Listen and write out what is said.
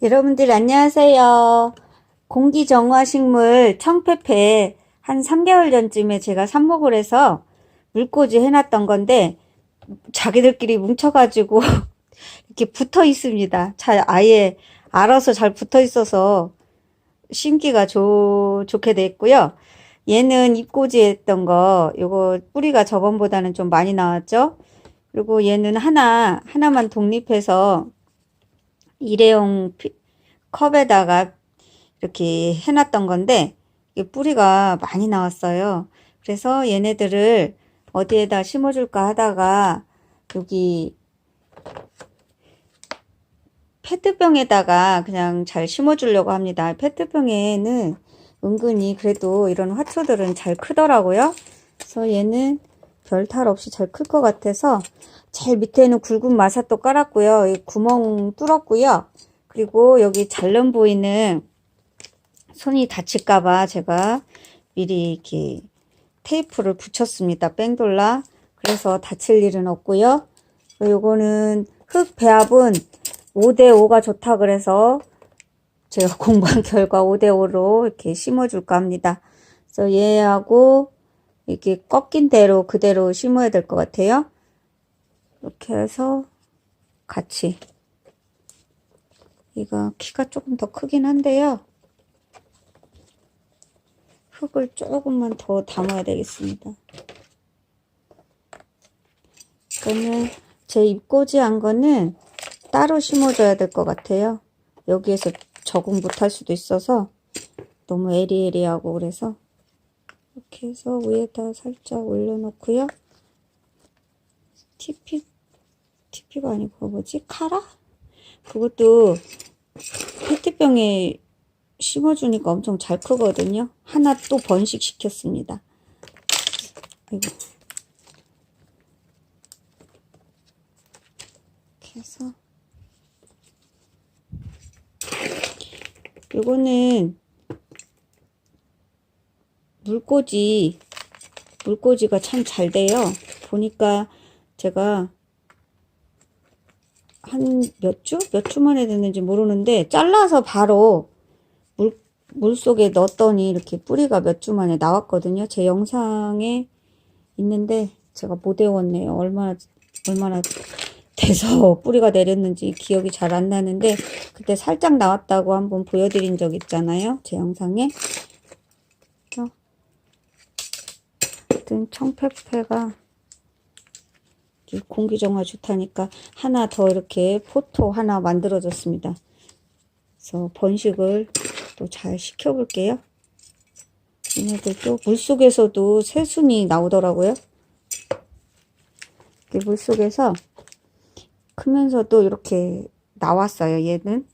여러분들 안녕하세요. 공기정화식물 청페페 한 3개월 전쯤에 제가 삽목을 해서 물꽂이 해놨던 건데 자기들끼리 뭉쳐가지고 이렇게 붙어 있습니다. 잘 아예 알아서 잘 붙어 있어서 심기가 좋, 좋게 됐고요. 얘는 잎꽂이 했던 거, 요거 뿌리가 저번보다는 좀 많이 나왔죠? 그리고 얘는 하나, 하나만 독립해서 일회용 피- 컵에다가 이렇게 해놨던 건데, 뿌리가 많이 나왔어요. 그래서 얘네들을 어디에다 심어줄까 하다가, 여기 페트병에다가 그냥 잘 심어주려고 합니다. 페트병에는 은근히 그래도 이런 화초들은 잘 크더라고요. 그래서 얘는 별 탈 없이 잘 클 것 같아서 제일 밑에는 굵은 마사토 깔았고요. 이 구멍 뚫었고요. 그리고 여기 잘름 보이는 손이 다칠까봐 제가 미리 이렇게 테이프를 붙였습니다. 뺑돌라. 그래서 다칠 일은 없고요. 요거는 흙 배합은 5대5가 좋다 그래서 제가 공부한 결과 5대5로 이렇게 심어줄까 합니다. 그래서 얘하고 이렇게 꺾인 대로 그대로 심어야 될 것 같아요. 이렇게 해서 같이. 얘가 키가 조금 더 크긴 한데요. 흙을 조금만 더 담아야 되겠습니다. 그러면 제 잎꽂이 한 거는 따로 심어줘야 될 것 같아요. 여기에서 적응 못할 수도 있어서 너무 에리에리하고 그래서 이렇게 해서 위에다 살짝 올려놓고요. TP가 아니고 뭐지? 카라? 그것도 페트병에 심어주니까 엄청 잘 크거든요. 하나 또 번식시켰습니다. 아이고. 이렇게 해서 요거는 물꽂이 물꽂이가 참 잘 돼요. 보니까 제가 한 몇 주? 몇 주 만에 됐는지 모르는데 잘라서 바로 물, 물 속에 넣었더니 이렇게 뿌리가 몇 주 만에 나왔거든요. 제 영상에 있는데 제가 못 외웠네요. 얼마나 얼마나 돼서 뿌리가 내렸는지 기억이 잘 안 나는데 그때 살짝 나왔다고 한번 보여드린 적 있잖아요. 제 영상에. 하여튼 이 공기정화 좋다니까 하나 더 이렇게 포토 하나 만들어줬습니다. 그래서 번식을 또 잘 시켜볼게요. 얘네들도 물속에서도 새순이 나오더라고요. 물속에서 크면서도 이렇게 나왔어요. 얘는